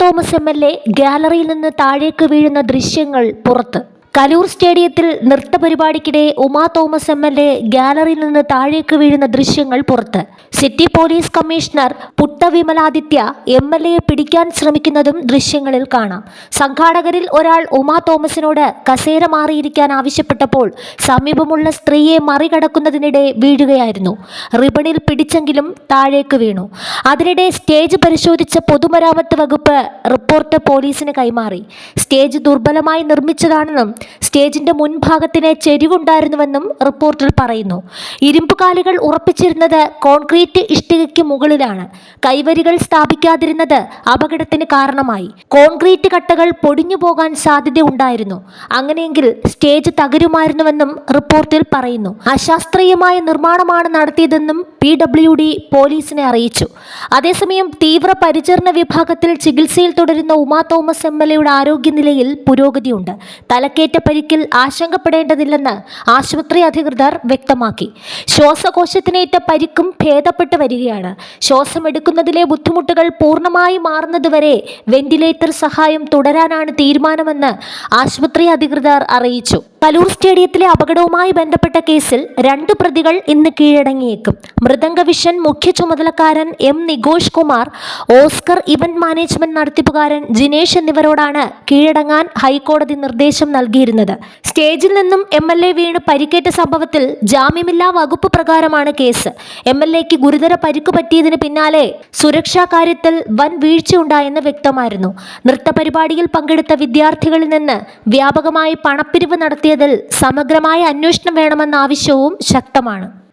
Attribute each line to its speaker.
Speaker 1: Thomas M L A ഗാലറിയിൽ നിന്ന് താഴേക്ക് വീഴുന്ന ദൃശ്യങ്ങൾ പുറത്ത്. കലൂർ സ്റ്റേഡിയത്തിൽ നൃത്തപരിപാടിക്കിടെ Uma Thomas M L A ഗാലറിയിൽ നിന്ന് താഴേക്ക് വീഴുന്ന ദൃശ്യങ്ങൾ പുറത്ത്. City police commissioner Putta Vimaladitya M L എയെ പിടിക്കാൻ ശ്രമിക്കുന്നതും ദൃശ്യങ്ങളിൽ കാണാം. സംഘാടകരിൽ ഒരാൾ ഉമാ തോമസിനോട് കസേര മാറിയിരിക്കാൻ ആവശ്യപ്പെട്ടപ്പോൾ സമീപമുള്ള സ്ത്രീയെ മറികടക്കുന്നതിനിടെ വീഴുകയായിരുന്നു. റിബണിൽ പിടിച്ചെങ്കിലും താഴേക്ക് വീണു. അതിനിടെ സ്റ്റേജ് പരിശോധിച്ച പൊതുമരാമത്ത് വകുപ്പ് റിപ്പോർട്ട് പോലീസിന് കൈമാറി. സ്റ്റേജ് ദുർബലമായി നിർമ്മിച്ചതാണെന്നും സ്റ്റേജിന്റെ മുൻഭാഗത്തിന് ചെരിവുണ്ടായിരുന്നുവെന്നും റിപ്പോർട്ടിൽ പറയുന്നു. ഇരുമ്പുകാലുകൾ ഉറപ്പിച്ചിരുന്നത് കോൺക്രീറ്റ് ഇഷ്ടികയ്ക്ക് മുകളിലാണ്. കൈവരികൾ സ്ഥാപിക്കാതിരുന്നത് അപകടത്തിന് കാരണമായി. കോൺക്രീറ്റ് കട്ടകൾ പൊടിഞ്ഞു പോകാൻ സാധ്യതയുണ്ടായിരുന്നു അങ്ങനെയെങ്കിൽ സ്റ്റേജ് തകരുമായിരുന്നുവെന്നും റിപ്പോർട്ടിൽ പറയുന്നു. അശാസ്ത്രീയമായ നിർമ്മാണമാണ് നടത്തിയതെന്നും പി ഡബ്ല്യു ഡി പോലീസിനെ അറിയിച്ചു. അതേസമയം തീവ്ര പരിചരണ വിഭാഗത്തിൽ ചികിത്സയിൽ തുടരുന്ന ഉമാ തോമസ് എം എൽ എയുടെ ആരോഗ്യനിലയിൽ പുരോഗതിയുണ്ട്. തലക്കേറ്റ പരിക്കിൽ ആശങ്കപ്പെടേണ്ടതില്ലെന്ന് ആശുപത്രി അധികൃതർ വ്യക്തമാക്കി. ശ്വാസകോശത്തിനേറ്റ പരിക്കും ഭേദപ്പെട്ട് വരികയാണ്. ശ്വാസമെടുക്കുന്നതിലെ ബുദ്ധിമുട്ടുകൾ പൂർണമായി മാറുന്നതുവരെ വെന്റിലേറ്റർ സഹായം തുടരാനാണ് തീരുമാനമെന്ന് ആശുപത്രി അധികൃതർ അറിയിച്ചു. കലൂർ സ്റ്റേഡിയത്തിലെ അപകടവുമായി ബന്ധപ്പെട്ട കേസിൽ രണ്ട് പ്രതികൾ ഇന്ന് കീഴടങ്ങിയേക്കും. മൃദംഗ വിഷൻ മുഖ്യ ചുമതലക്കാരൻ M Nigosh Kumar Oscar event management നടത്തിപ്പുകാരൻ Jinesh എന്നിവരോടാണ് കീഴടങ്ങാൻ ഹൈക്കോടതി നിർദ്ദേശം നൽകിയിരുന്നത്. സ്റ്റേജിൽ നിന്നും എം എൽ എ വീണ് പരിക്കേറ്റ സംഭവത്തിൽ ജാമ്യമില്ലാ വകുപ്പ് പ്രകാരമാണ് കേസ്. എം എൽ എക്ക് ഗുരുതര പരിക്ക് പറ്റിയതിന് പിന്നാലെ സുരക്ഷാ കാര്യത്തിൽ വൻ വീഴ്ചയുണ്ടായെന്ന് വ്യക്തമായിരുന്നു. നൃത്ത പരിപാടിയിൽ പങ്കെടുത്ത വിദ്യാർത്ഥികളിൽ നിന്ന് വ്യാപകമായി പണപ്പിരിവ് നടത്തിയതിൽ സമഗ്രമായ അന്വേഷണം വേണമെന്ന ആവശ്യവും ശക്തമാണ്.